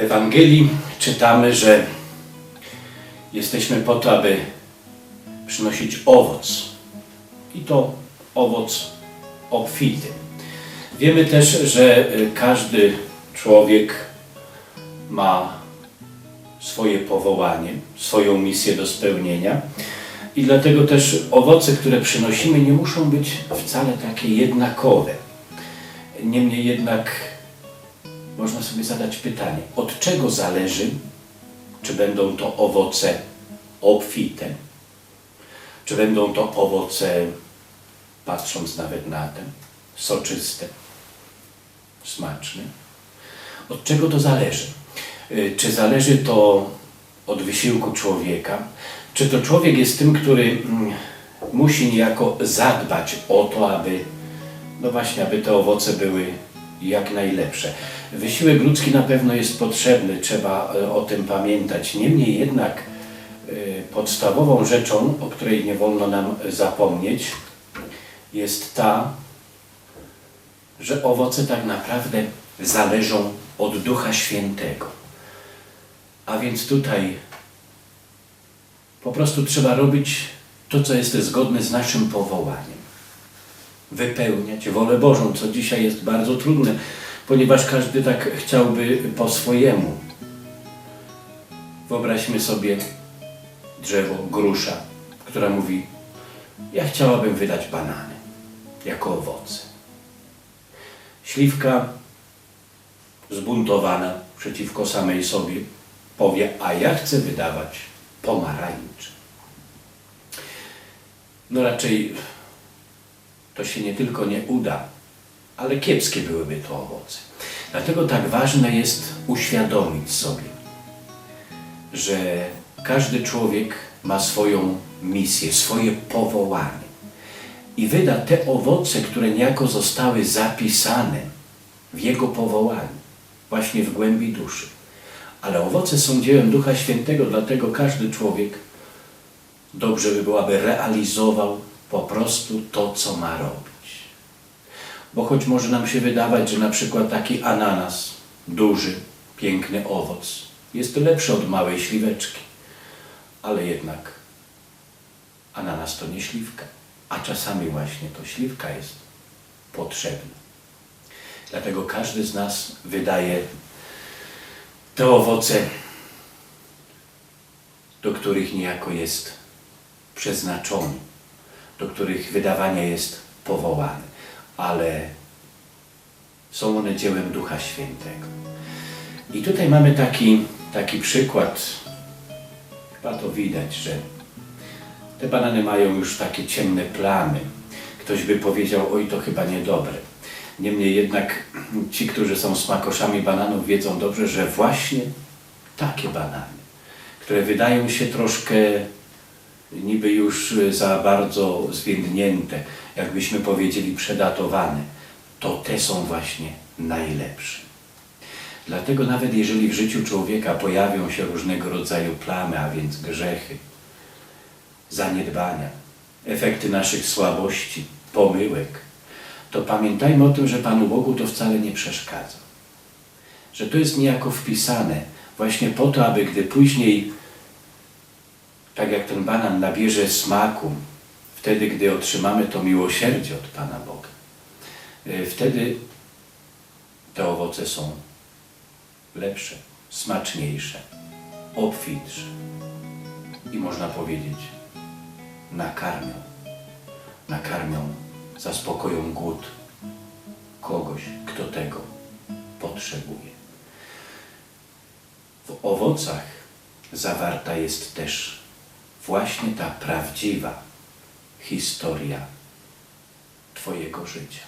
Ewangelii czytamy, że jesteśmy po to, aby przynosić owoc. I to owoc obfity. Wiemy też, że y, każdy człowiek ma swoje powołanie, swoją misję do spełnienia. I dlatego też owoce, które przynosimy, nie muszą być wcale takie jednakowe. Niemniej jednak można sobie zadać pytanie, od czego zależy, czy będą to owoce obfite, czy będą to owoce, patrząc nawet na ten, soczyste, smaczne. Od czego to zależy? Y, Czy zależy to od wysiłku człowieka? Czy to człowiek jest tym, który mm, musi niejako zadbać o to, aby, no właśnie, aby te owoce były jak najlepsze? Wysiłek ludzki na pewno jest potrzebny, trzeba y, o tym pamiętać. Niemniej jednak y, podstawową rzeczą, o której nie wolno nam zapomnieć, jest ta, że owoce tak naprawdę zależą od Ducha Świętego. A więc tutaj po prostu trzeba robić to, co jest zgodne z naszym powołaniem. Wypełniać wolę Bożą, co dzisiaj jest bardzo trudne, ponieważ każdy tak chciałby po swojemu. Wyobraźmy sobie drzewo, grusza, która mówi: Ja chciałabym wydać banany jako owoce. Śliwka zbuntowana przeciwko samej sobie powie, a ja chcę wydawać pomarańcze. No raczej to się nie tylko nie uda, ale kiepskie byłyby to owoce. Dlatego tak ważne jest uświadomić sobie, że każdy człowiek ma swoją misję, swoje powołanie i wyda te owoce, które niejako zostały zapisane w jego powołaniu, właśnie w głębi duszy. Ale owoce są dziełem Ducha Świętego, dlatego każdy człowiek dobrze by było, aby realizował po prostu to, co ma robić. Bo choć może nam się wydawać, że na przykład taki ananas, duży, piękny owoc, jest lepszy od małej śliweczki, ale jednak ananas to nie śliwka, a czasami właśnie to śliwka jest potrzebna. Dlatego każdy z nas wydaje te owoce, do których niejako jest przeznaczony, do których wydawanie jest powołany, ale są one dziełem Ducha Świętego. I tutaj mamy taki, taki przykład, chyba to widać, że te banany mają już takie ciemne plamy. Ktoś by powiedział, oj to chyba niedobre. Niemniej jednak ci, którzy są smakoszami bananów, wiedzą dobrze, że właśnie takie banany, które wydają się troszkę niby już za bardzo zwiędnięte, jakbyśmy powiedzieli przedatowane, to te są właśnie najlepsze. Dlatego nawet jeżeli w życiu człowieka pojawią się różnego rodzaju plamy, a więc grzechy, zaniedbania, efekty naszych słabości, pomyłek, to pamiętajmy o tym, że Panu Bogu to wcale nie przeszkadza. Że to jest niejako wpisane właśnie po to, aby gdy później, tak jak ten banan nabierze smaku, wtedy, gdy otrzymamy to miłosierdzie od Pana Boga, y, wtedy te owoce są lepsze, smaczniejsze, obfitsze i można powiedzieć, nakarmią, nakarmią, zaspokoją głód kogoś, kto tego potrzebuje. W owocach zawarta jest też właśnie ta prawdziwa historia Twojego życia.